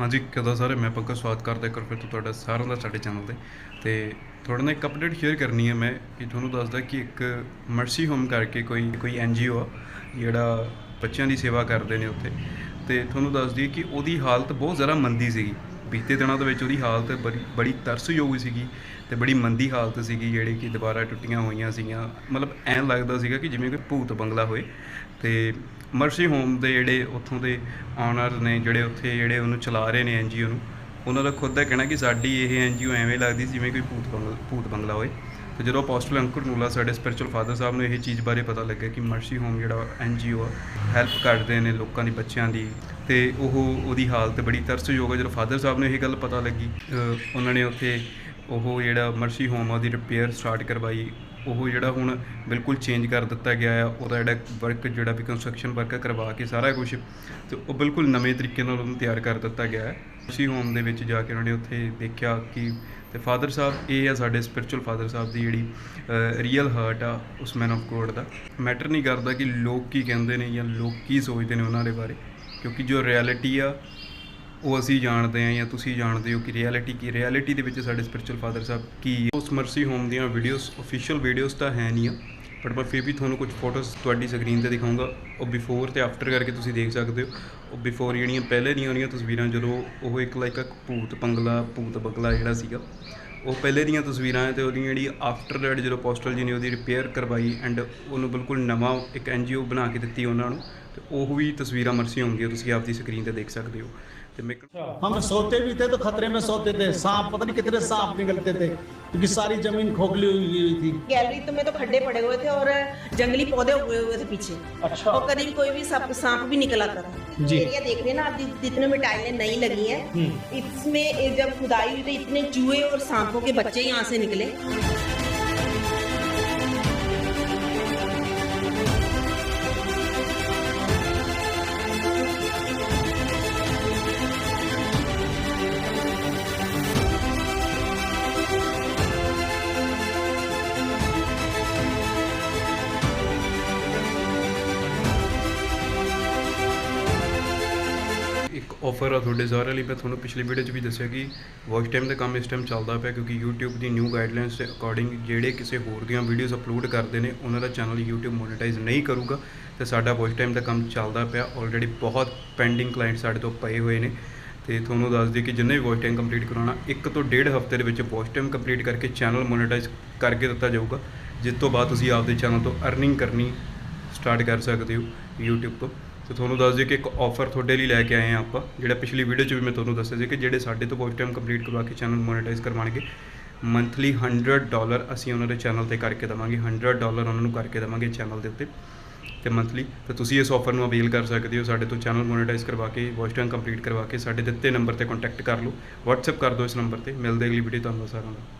ਹਾਂਜੀ ਕਦਾ ਸਾਰੇ, ਮੈਂ ਪੰਕਜ ਸਵਾਗਤ ਕਰਦਾ ਇੱਕ ਵਾਰ ਫਿਰ ਤੋਂ ਤੁਹਾਡਾ ਸਾਰਿਆਂ ਦਾ, ਸਾਡੇ ਚੈਨਲ ਤੇ। ਤੇ ਤੁਹਾਡੇ ਨਾਲ ਇੱਕ ਅਪਡੇਟ ਸ਼ੇਅਰ ਕਰਨੀ ਹੈ ਮੈਂ, ਕਿ ਤੁਹਾਨੂੰ ਦੱਸਦਾ ਕਿ ਇੱਕ ਮਰਸੀ ਹੋਮ ਕਰਕੇ ਕੋਈ ਕੋਈ ਐਨਜੀਓ ਆ, ਜਿਹੜਾ ਬੱਚਿਆਂ ਦੀ ਸੇਵਾ ਕਰਦੇ ਨੇ ਉੱਥੇ। ਤੇ ਤੁਹਾਨੂੰ ਦੱਸ ਦਈਏ ਕਿ ਉਹਦੀ ਹਾਲਤ ਬਹੁਤ ਜ਼ਿਆਦਾ ਮੰਦੀ ਸੀਗੀ। ਬੀਤੇ ਦਿਨਾਂ ਦੇ ਵਿੱਚ ਉਹਦੀ ਹਾਲਤ ਬੜੀ ਬੜੀ ਤਰਸਯੋਗ ਸੀਗੀ ਤੇ ਬੜੀ ਮੰਦੀ ਹਾਲਤ ਸੀਗੀ, ਜਿਹੜੀ ਕਿ ਦੁਬਾਰਾ ਟੁੱਟੀਆਂ ਹੋਈਆਂ ਸੀਗੀਆਂ। ਮਤਲਬ ਐਂ ਲੱਗਦਾ ਸੀਗਾ ਕਿ ਜਿਵੇਂ ਕੋਈ ਭੂਤ ਬੰਗਲਾ ਹੋਏ ਤੇ ਮਰਸੀ ਹੋਮ ਦੇ ਜਿਹੜੇ ਉੱਥੋਂ ਦੇ ਓਨਰ ਨੇ, ਜਿਹੜੇ ਉੱਥੇ ਜਿਹੜੇ ਉਹਨੂੰ ਚਲਾ ਰਹੇ ਨੇ ਐਨਜੀਓ ਨੂੰ, ਉਹਨਾਂ ਦਾ ਖੁਦ ਦਾ ਕਹਿਣਾ ਕਿ ਸਾਡੀ ਇਹ ਐਨਜੀਓ ਐਵੇਂ ਲੱਗਦੀ ਸੀ ਜਿਵੇਂ ਕੋਈ ਭੂਤ ਬੰਗਲਾ ਭੂਤ ਬੰਗਲਾ ਹੋਏ। ਤੇ ਜਦੋਂ ਅਪੋਸਟਲ ਅੰਕੁਰ ਨੂਲਾ ਸਾਡੇ ਸਪਿਰਚੁਅਲ ਫਾਦਰ ਸਾਹਿਬ ਨੂੰ ਇਹ ਚੀਜ਼ ਬਾਰੇ ਪਤਾ ਲੱਗਿਆ ਕਿ ਮਰਸੀ ਹੋਮ ਜਿਹੜਾ ਐਨਜੀਓ ਆ ਹੈਲਪ ਕਰਦੇ ਨੇ ਲੋਕਾਂ ਦੀ, ਬੱਚਿਆਂ ਦੀ, ਤੇ ਉਹ ਉਹਦੀ ਹਾਲਤ ਬੜੀ ਤਰਸਯੋਗ ਹੈ ਜਦੋਂ ਫਾਦਰ ਸਾਹਿਬ ਨੂੰ ਇਹ ਗੱਲ ਪਤਾ ਲੱਗੀ ਉਹਨਾਂ ਨੇ ਉੱਥੇ ਉਹ ਜਿਹੜਾ ਮਰਸੀ ਹੋਮ ਆ, ਉਹਦੀ ਰਿਪੇਅਰ ਸਟਾਰਟ ਕਰਵਾਈ। ਉਹ ਜਿਹੜਾ ਹੁਣ ਬਿਲਕੁਲ ਚੇਂਜ ਕਰ ਦਿੱਤਾ ਗਿਆ ਆ, ਉਹਦਾ ਜਿਹੜਾ ਵਰਕ ਜਿਹੜਾ ਵੀ ਕੰਸਟਰਕਸ਼ਨ ਵਰਕ ਕਰਵਾ ਕੇ ਸਾਰਾ ਕੁਝ ਤੇ ਉਹ ਬਿਲਕੁਲ ਨਵੇਂ ਤਰੀਕੇ ਨਾਲ ਉਹਨੂੰ ਤਿਆਰ ਕਰ ਦਿੱਤਾ ਗਿਆ ਹੈ। ਮਰਸੀ ਹੋਮ ਦੇ ਵਿੱਚ ਜਾ ਕੇ ਉਹਨਾਂ ਨੇ ਉੱਥੇ ਦੇਖਿਆ ਕਿ ਤੇ ਫਾਦਰ ਸਾਹਿਬ, ਇਹ ਆ ਸਾਡੇ ਸਪਿਰਚੁਅਲ ਫਾਦਰ ਸਾਹਿਬ ਦੀ ਜਿਹੜੀ ਰੀਅਲ ਹਰਟ ਆ, ਉਸ ਮੈਨ ਆਫ ਗੋਡ ਦਾ। ਮੈਟਰ ਨਹੀਂ ਕਰਦਾ ਕਿ ਲੋਕ ਕੀ ਕਹਿੰਦੇ ਨੇ ਜਾਂ ਲੋਕ ਕੀ ਸੋਚਦੇ ਨੇ ਉਹਨਾਂ ਦੇ ਬਾਰੇ, ਕਿਉਂਕਿ ਜੋ ਰਿਐਲਿਟੀ ਆ ਉਹ ਅਸੀਂ ਜਾਣਦੇ ਹਾਂ ਜਾਂ ਤੁਸੀਂ ਜਾਣਦੇ ਹੋ ਕਿ ਰਿਐਲਿਟੀ ਕੀ ਰਿਐਲਿਟੀ ਦੇ ਵਿੱਚ ਸਾਡੇ ਸਪਿਰਚੁਅਲ ਫਾਦਰ ਸਾਹਿਬ ਕੀ ਉਸ ਮਰਸੀ ਹੋਮ ਦੀਆਂ ਵੀਡੀਓਜ਼ ਅਫੀਸ਼ੀਅਲ ਵੀਡੀਓਜ਼ ਤਾਂ ਹੈ ਨਹੀਂ ਆ ਬਟ ਮੈਂ ਫਿਰ ਵੀ ਤੁਹਾਨੂੰ ਕੁਝ ਫੋਟੋਜ਼ ਤੁਹਾਡੀ ਸਕਰੀਨ ਤੇ ਦਿਖਾਉਂਗਾ। ਉਹ ਬਿਫੋਰ ਤੇ ਆਫਟਰ ਕਰਕੇ ਤੁਸੀਂ ਦੇਖ ਸਕਦੇ ਹੋ। ਉਹ ਬਿਫੋਰ ਜਿਹੜੀਆਂ ਪਹਿਲੇ ਦੀਆਂ ਉਹਦੀਆਂ ਤਸਵੀਰਾਂ, ਜਦੋਂ ਉਹ ਇੱਕ ਲਾਈਕ ਭੂਤ ਪੰਗਲਾ, ਭੂਤ ਬਗਲਾ ਜਿਹੜਾ ਸੀਗਾ, ਉਹ ਪਹਿਲੇ ਦੀਆਂ ਤਸਵੀਰਾਂ ਹੈ ਤੇ ਉਹਦੀ ਜਿਹੜੀ ਆਫਟਰ ਦੈਟ ਜਦੋਂ ਪੋਸਟਲ ਜੀ ਨੇ ਉਹਦੀ ਰਿਪੇਅਰ ਕਰਵਾਈ ਐਂਡ ਉਹਨੂੰ ਬਿਲਕੁਲ ਨਵਾਂ ਇੱਕ ਐਨਜੀਓ ਬਣਾ ਕੇ ਦਿੱਤੀ ਉਹਨਾਂ ਨੂੰ, ਤੇ ਉਹ ਵੀ ਤਸਵੀਰਾਂ ਮਰਸੀ ਹੋਣਗੀਆਂ ਤੁਸੀਂ ਆਪਦੀ ਸਕਰੀਨ ਤੇ ਦੇਖ ਸਕਦੇ ਹੋ। ਤੇ ਮੈਂ हम सोते भी थे तो खतरे में सोते थे सांप पता नहीं कितने सांप निकलते थे क्योंकि सारी जमीन खोखली हुई हुई थी गैलरी तो में तो खड्डे पड़े हुए थे और जंगली पौधे उगे हुए थे पीछे अच्छा और करीब कोई भी सांप सांप भी निकल आता था जी। एरिया देख रहे हैं ना आप जि- जितने में टाइलें नई लगी हैं हम्म। इसमें ए- जब खुदाई हुई तो इतने चूहे और सांपों के बच्चे यहाँ से निकले ਆਫਰ ਆ ਤੁਹਾਡੇ ਸਾਰਿਆਂ ਲਈ। ਮੈਂ ਤੁਹਾਨੂੰ ਪਿਛਲੀ ਵੀਡੀਓ 'ਚ ਵੀ ਦੱਸਿਆ ਕਿ ਵਾਚ ਟਾਈਮ ਦਾ ਕੰਮ ਇਸ ਟਾਈਮ ਚੱਲਦਾ ਪਿਆ ਕਿਉਂਕਿ YouTube ਦੀ ਨਿਊ ਗਾਈਡਲਾਈਨਸ ਦੇ ਅਕੋਰਡਿੰਗ ਜਿਹੜੇ ਕਿਸੇ ਹੋਰ ਦੀਆਂ ਵੀਡੀਓਜ਼ ਅਪਲੋਡ ਕਰਦੇ ਨੇ, ਉਹਨਾਂ ਦਾ ਚੈਨਲ YouTube ਮੋਨੇਟਾਈਜ਼ ਨਹੀਂ ਕਰੂਗਾ। ਤੇ ਸਾਡਾ ਵਾਚ ਟਾਈਮ ਦਾ ਕੰਮ ਚੱਲਦਾ ਪਿਆ। ਆਲਰੇਡੀ ਬਹੁਤ ਪੈਂਡਿੰਗ ਕਲਾਇੰਟ ਸਾਡੇ ਤੋਂ ਪਏ ਹੋਏ ਨੇ। ਤੇ ਤੁਹਾਨੂੰ ਦੱਸ ਦਈਏ ਕਿ ਜਿੰਨੇ ਵੀ ਵਾਚ ਟਾਈਮ ਕੰਪਲੀਟ ਕਰਾਉਣਾ, ਇੱਕ ਤੋਂ ਡੇਢ ਹਫ਼ਤੇ ਦੇ ਵਿੱਚ ਵਾਚ ਟਾਈਮ ਕੰਪਲੀਟ ਕਰਕੇ ਚੈਨਲ ਮੋਨੇਟਾਈਜ਼ ਕਰਕੇ ਦਿੱਤਾ ਜਾਊਗਾ। ਜਿਸ ਤੋਂ ਬਾਅਦ ਤੁਸੀਂ ਆਪਦੇ ਚੈਨਲ ਤੋਂ ਅਰਨਿੰਗ ਕਰਨੀ ਸਟਾਰਟ ਕਰ ਸਕਦੇ ਹੋ YouTube ਤੋਂ। ਤੇ ਤੁਹਾਨੂੰ ਦੱਸ ਦਈਏ ਕਿ ਇੱਕ ਆਫਰ ਤੁਹਾਡੇ ਲਈ ਲੈ ਕੇ ਆਏ ਹਾਂ ਆਪਾਂ, ਜਿਹੜਾ ਪਿਛਲੀ ਵੀਡੀਓ 'ਚ ਵੀ ਮੈਂ ਤੁਹਾਨੂੰ ਦੱਸਿਆ ਸੀ ਕਿ ਜਿਹੜੇ ਸਾਡੇ ਤੋਂ ਵਾਚ ਟਾਈਮ ਕੰਪਲੀਟ ਕਰਵਾ ਕੇ ਚੈਨਲ ਮੋਨੇਟਾਈਜ਼ ਕਰਵਾਉਣਗੇ ਮੰਥਲੀ 100 ਡਾਲਰ ਅਸੀਂ ਉਹਨਾਂ ਦੇ ਚੈਨਲ ਤੇ ਕਰਕੇ ਦੇਵਾਂਗੇ 100 ਡਾਲਰ ਉਹਨਾਂ ਨੂੰ ਕਰਕੇ ਦੇਵਾਂਗੇ ਚੈਨਲ ਦੇ ਉੱਤੇ, ਤੇ ਮੰਥਲੀ ਤੇ ਤੁਸੀਂ ਇਸ ਆਫਰ ਨੂੰ ਅਵੇਲ ਕਰ ਸਕਦੇ ਹੋ, ਸਾਡੇ ਤੋਂ ਚੈਨਲ ਮੋਨੇਟਾਈਜ਼ ਕਰਵਾ ਕੇ ਵਾਚ ਟਾਈਮ ਕੰਪਲੀਟ ਕਰਵਾ ਕੇ, ਸਾਡੇ ਦਿੱਤੇ ਨੰਬਰ ਤੇ ਕੰਟੈਕਟ ਕਰ ਲਓ, WhatsApp ਕਰ ਦਿਓ ਇਸ ਨੰਬਰ ਤੇ, ਮਿਲਦੇ ਅਗਲੀ ਵੀਡੀਓ ਤੁਹਾਨੂੰ ਸਾਰਿਆਂ ਨੂੰ।